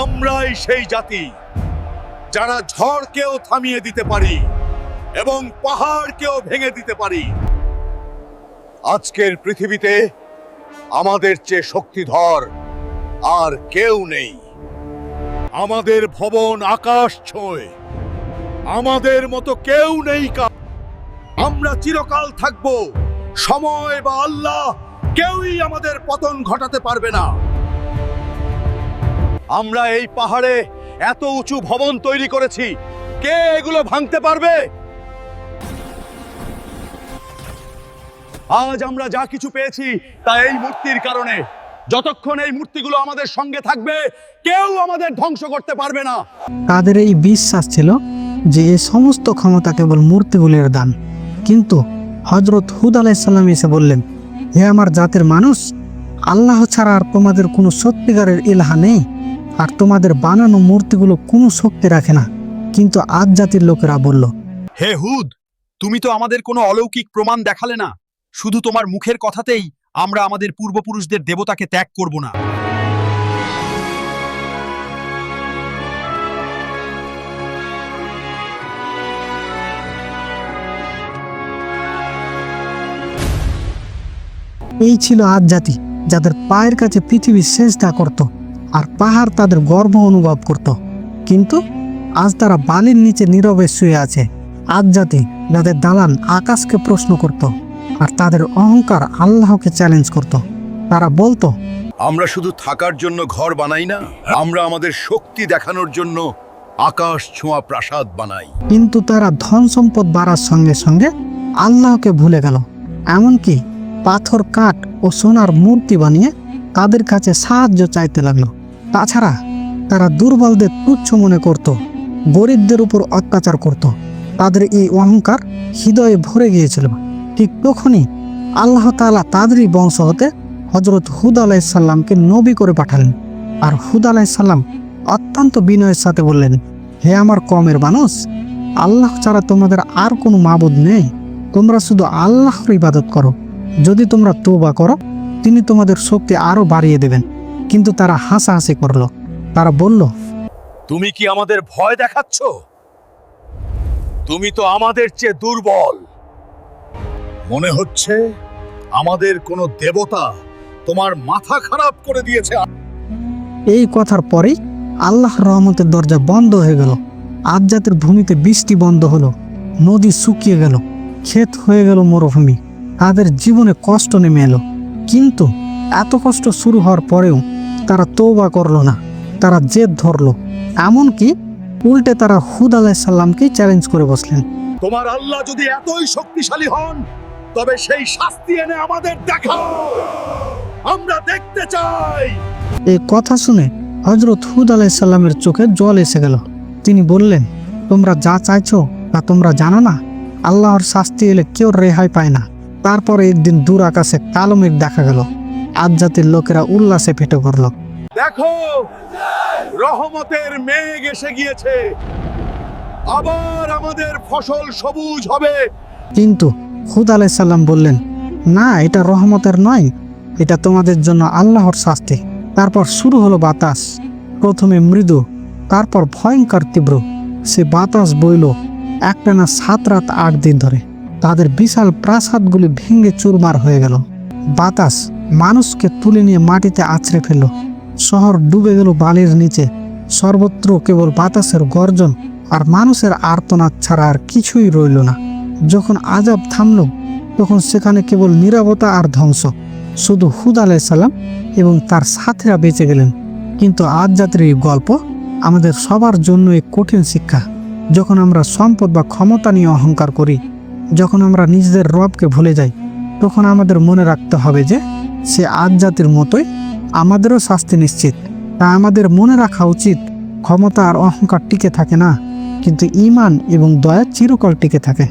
আমরাই সেই জাতি, যারা ঝড়কেও থামিয়ে দিতে পারি এবং পাহাড়কেও ভেঙে দিতে পারি। আজকের পৃথিবীতে আমাদের চেয়ে শক্তিধর আর কেউ নেই। আমাদের ভবন আকাশ ছোঁয় আমাদের মতো কেউ নেই আমরা চিরকাল থাকব, সময় বা আল্লাহ কেউই আমাদের পতন ঘটাতে পারবে না। আমরা এই পাহাড়ে এত উঁচু ভবন তৈরি করেছি। কে এগুলো ভাঙতে পারবে? আজ আমরা যা কিছু পেয়েছি তা এই মূর্তির কারণে। যতক্ষণ এই মূর্তিগুলো আমাদের সঙ্গে থাকবে, কেউ আমাদের ধ্বংস করতে পারবে না। তাদের এই বিশ্বাস ছিল যে এই সমস্ত ক্ষমতা কেবল মূর্তিগুলির দান। কিন্তু হজরত হুদ আলাইসাল্লাম এসে বললেন, হে আমার জাতের মানুষ, আল্লাহ ছাড়া আর তোমাদের কোনো সত্যিকারের ইলাহা নেই? আর তোমাদের বানানো মূর্তিগুলো কোনো শক্তি রাখে না। কিন্তু আজ জাতির লোকেরা বলল হে হুদ তুমি তো আমাদের কোনো অলৌকিক প্রমাণ দেখালে না। শুধু তোমার মুখের কথাতেই আমরা আমাদের পূর্বপুরুষদের দেবতাকে ত্যাগ করব না। এই ছিল আজ জাতি যাদের পায়ের কাছে পৃথিবী শেষটা করত। আর পাহাড় তাদের গর্ব অনুভব করত। কিন্তু আজ তারা বালির নিচে নীরবে শুয়ে আছে। আজ জাতি যাদের দালান আকাশকে প্রশ্ন করত আর তাদের অহংকার আল্লাহকে চ্যালেঞ্জ করত। তারা বলতো আমরা শুধু থাকার জন্য ঘর বানাই না আমরা আমাদের শক্তি দেখানোর জন্য আকাশ ছোঁয়া প্রাসাদ বানাই। কিন্তু তারা ধন সম্পদ বাড়ার সঙ্গে সঙ্গে আল্লাহকে ভুলে গেল। এমনকি পাথর কাঠ ও সোনার মূর্তি বানিয়ে তাদের কাছে সাহায্য চাইতে লাগল। তাছাড়া তারা দুর্বলদের তুচ্ছ মনে করত, গরিবদের উপর অত্যাচার করত। তাদের এই অহংকার হৃদয়ে ভরে গিয়েছিল। ঠিক তখনই আল্লাহ তালা তাদেরই বংশ হতে হজরত হুদ আলাইসাল্লামকে নবী করে পাঠালেন। আর হুদ আলাইসাল্লাম অত্যন্ত বিনয়ের সাথে বললেন, হে আমার কমের মানুষ, আল্লাহ ছাড়া তোমাদের আর কোনো মাবুদ নেই। তোমরা শুধু আল্লাহর ইবাদত করো। যদি তোমরা তোবা করো, তিনি তোমাদের শক্তি আরও বাড়িয়ে দেবেন। কিন্তু তারা হাসাহাসি করল। তারা বলল তুমি কি আমাদের ভয় দেখাচ্ছ? তুমি তো আমাদের চেয়ে দুর্বল। মনে হচ্ছে আমাদের কোনো দেবতা তোমার মাথা খারাপ করে দিয়েছে। এই কথার পরেই আল্লাহর রহমতের দরজা বন্ধ হয়ে গেল। আজজাতের ভূমিতে বৃষ্টি বন্ধ হলো নদী শুকিয়ে গেল ক্ষেত হয়ে গেল মরুভূমি। তাদের জীবনে কষ্ট নেমে এলো। কিন্তু এত কষ্ট শুরু হওয়ার পরেও তারা তৌবা করল না তারা জেদ ধরলো। এমনকি উল্টে তারা হুদ আলাইসাল্লামকেই চ্যালেঞ্জ করে বসলেন। তোমার আল্লাহ যদি এতই শক্তিশালী হন তবে সেই শাস্তি এনে আমাদের দেখাও। আমরা দেখতে চাই। এই কথা শুনে হজরত হুদ আলাইসাল্লামের চোখে জল এসে গেল। তিনি বললেন তোমরা যা চাইছো তা তোমরা জানো না? আল্লাহর শাস্তি এলে কেউ রেহাই পায় না। তারপরে একদিন দূর আকাশে কালো মেঘ দেখা গেল। আজ জাতির লোকেরা উল্লাসে ফেটে পড়ল দেখো, রহমতের মেঘ এসে গিয়েছে। আবার আমাদের ফসল সবুজ হবে। কিন্তু হুদ আলাইসাল্লাম বললেন, না, এটা রহমতের নয়, এটা তোমাদের জন্য আল্লাহর শাস্তি। তারপর শুরু হলো বাতাস, প্রথমে মৃদু, তারপর ভয়ঙ্কর তীব্র। সে বাতাস বইল একটানা সাত রাত আট দিন ধরে। তাদের বিশাল প্রাসাদগুলি ভেঙে চুরমার হয়ে গেল। বাতাস মানুষকে তুলে নিয়ে মাটিতে আছড়ে ফেলল। শহর ডুবে গেল বালির নিচে। সর্বত্র কেবল বাতাসের গর্জন আর মানুষের আর্তনাদ ছাড়া আর কিছুই রইল না। যখন আজাব থামল, তখন সেখানে কেবল নীরবতা আর ধ্বংস। শুধু হুদ আলাইসাল্লাম এবং তার সাথীরা বেঁচে গেলেন। কিন্তু আজ জাতির এই গল্প আমাদের সবার জন্য এক কঠিন শিক্ষা। যখন আমরা সম্পদ বা ক্ষমতা নিয়ে অহংকার করি, যখন আমরা নিজেদের রবকে ভুলে যাই, তখন আমাদের মনে রাখতে হবে যে, সে আজ জাতির মতোই আমাদেরও শাস্তি নিশ্চিত। তা আমাদের মনে রাখা উচিত, ক্ষমতা আর অহংকার টিকে থাকে না, কিন্তু ইমান এবং দয়া চিরকাল টিকে থাকে।